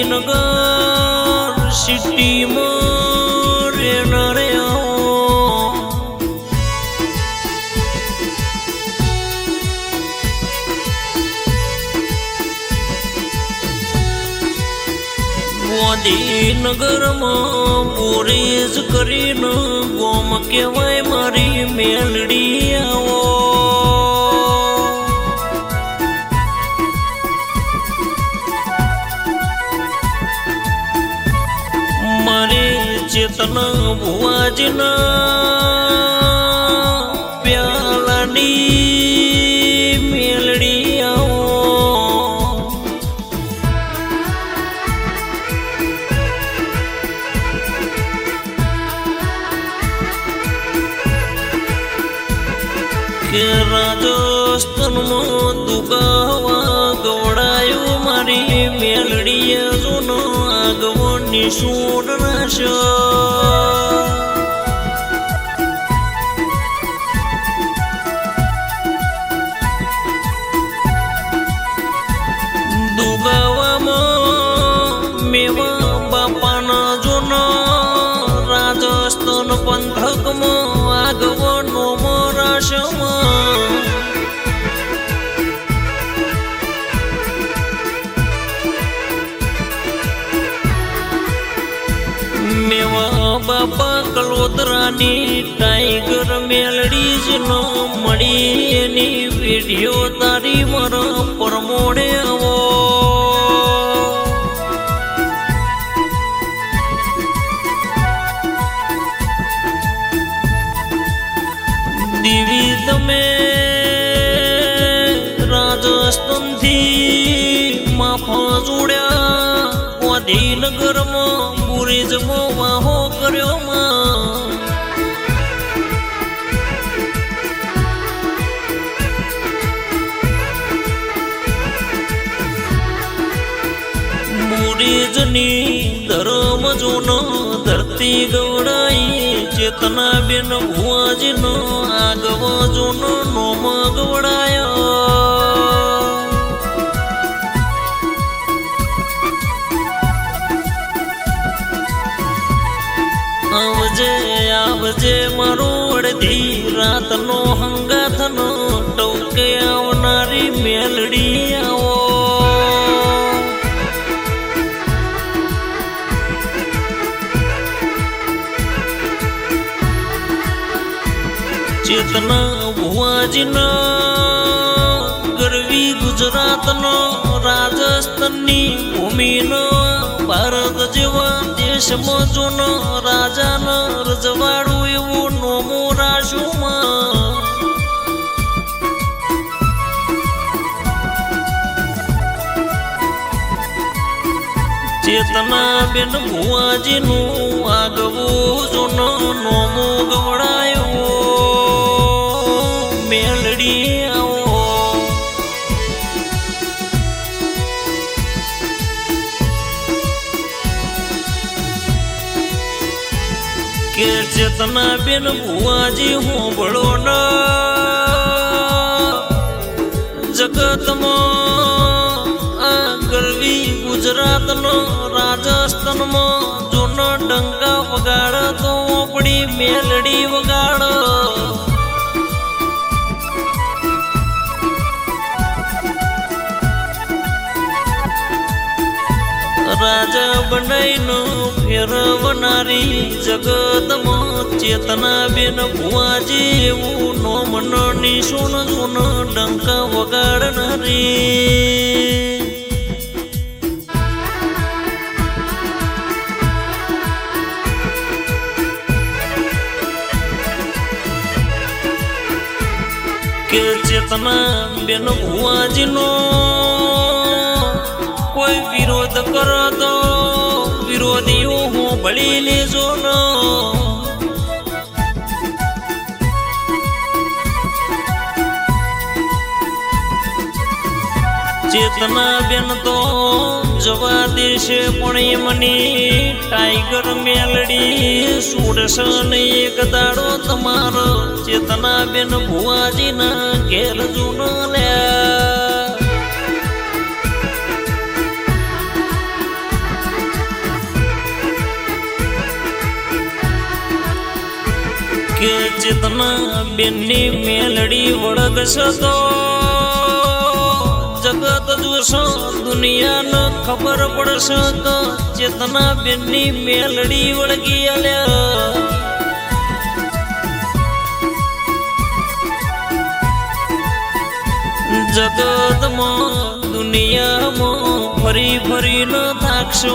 ગાંધીનગર સિટીમાં રહેનારે ગાંધીનગરમાં બોરેજ કરીને ગોમ કહેવાય મારી મેલડી આવો. ચેતના ભુવાજીના પ્યાલાની મેલડી આવો. કે રાજસ્થાનમાં દુગાવા ગવડાયું મારી મેલડીએ જૂનો Giêsu đã ra કલોદરાની ટાઈગર મેલડી જ ન મળી. એની વીડિયો તારી મર પરમોડે આવો. દીવી તમે રાજસ્થાનથી માફા જોડ્યા. ગાંધીનગરમાં બુરીજમાં વાહો મુરીજની ધર્મ જોનો ધરતી ગવડાઈ ચેતના બેન ભુવાજીનો આગવ જોનો નોમ ગવડાયો આવજે આવજે મારો અડધી રાતનો હંગાથનો ટોકે આવનારી મેલડી ચેતના, ભુવાજીના, ગરવી ગુજરાતનો, રાજસ્થાનની ભૂમિનો, ભારત જેવા દેશમાં જૂનો રાજાનો રજવાડું એવું નોમું રાશુમાં ચેતના બેન ભુવાજીનું આગવું જૂનો નોમો ગવડાયો. કે ચેતના બેન ભુવાજી હું બળો જગતમાં આ ગરવી ગુજરાતનો રાજસ્થાનમાં જૂનો ડંગા વગાડતો આપણી મેલડી વગાડ. રાજા બનાઈનો ફેરવનારી જગતમાં ચેતના બેન ભુવા એવું નો મન સુન સુન ડંકા વગાડનારી. કે ચેતના બેન ભુવાજીનો કોઈ વિરોધ કરો તો હું બળી લેજો નો. ચેતના બેન તો જવા દેશે પણ એમની ટાઈગર મેલડી સુડશે નહીં એક દાડો તમારો. ચેતના બેન ભુવાજીના ઘેર જૂનો લ્યા. ચેતના બેનની મેલડી વળગશો તો જગત જોશો, દુનિયાને ખબર પડશે તો ચેતના બેનની મેલડી વળગી આલ્યા જગતમાં દુનિયામાં ફરી ફરી ન થાકશો.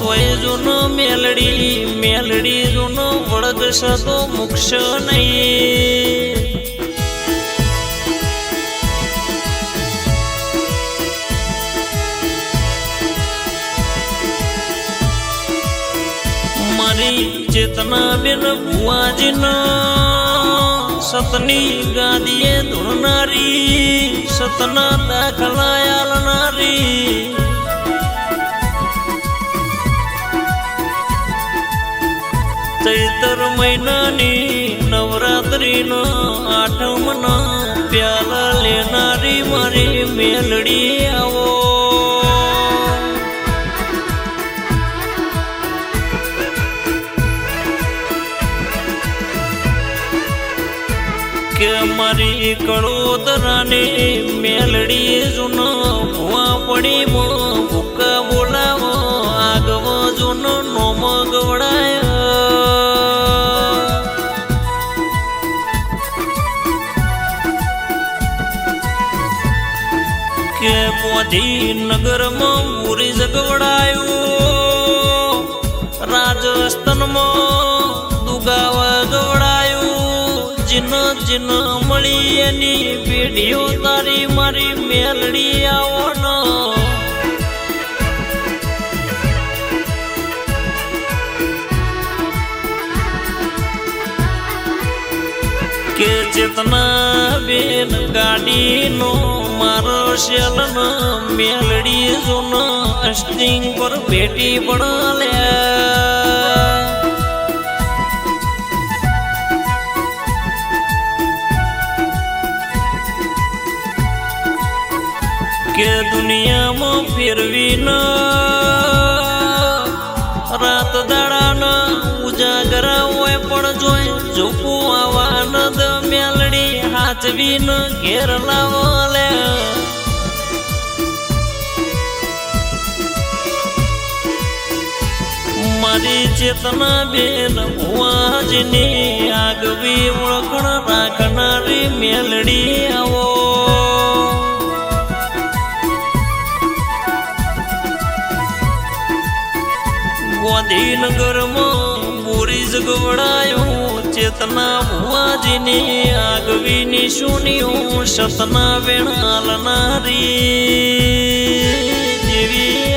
તોય જૂનો મેલડી મેલડી જૂનો વળગશે તો મુક્ષ નહીં. મારી ચેતના બેન ભુવાજીના સતની ગાદીએ ધૂણનારી સતના દાખલા આલનારી ચૈતર મહિનાની નવરાત્રીનો આઠમનો પ્યાલા લેનારી મારી મેલડી આવો. કે મારી કળોતરાની મેલડી જૂનો ભુવા પડી ભૂકા બોલાવો આગવ જૂનો નોમ ગવડાય કે પોધી નગરમાં પૂરી જગવડાયું રાજસ્થાનમાં દુગાવા ગવડાયું જીન ન મળી એની પેઢીઓ તારી મારી મેલડી આવો ન કે ચેતના બેન ગાડીનો મારો શેલન મેલડી જોન અસ્ટિંગ પર ભેટી પડલ્યા કે દુનિયામાં ફેરવી ન. રાત દાડાના ઉજાગરા હોય પણ જોઈ ઝૂકું આવાનદ મેલડી હાચવી ન, ઘેર લાવો લે. મારી ચેતના બેન ભુવાજની આગવી ઓળખણ રાખનારી મેલડી આવો. ગાંધીનગરમાં બોરી જગવડાયો ચેતના ભુવાજીની આગવીની સુનિયો સતના વેણાલનારી દેવી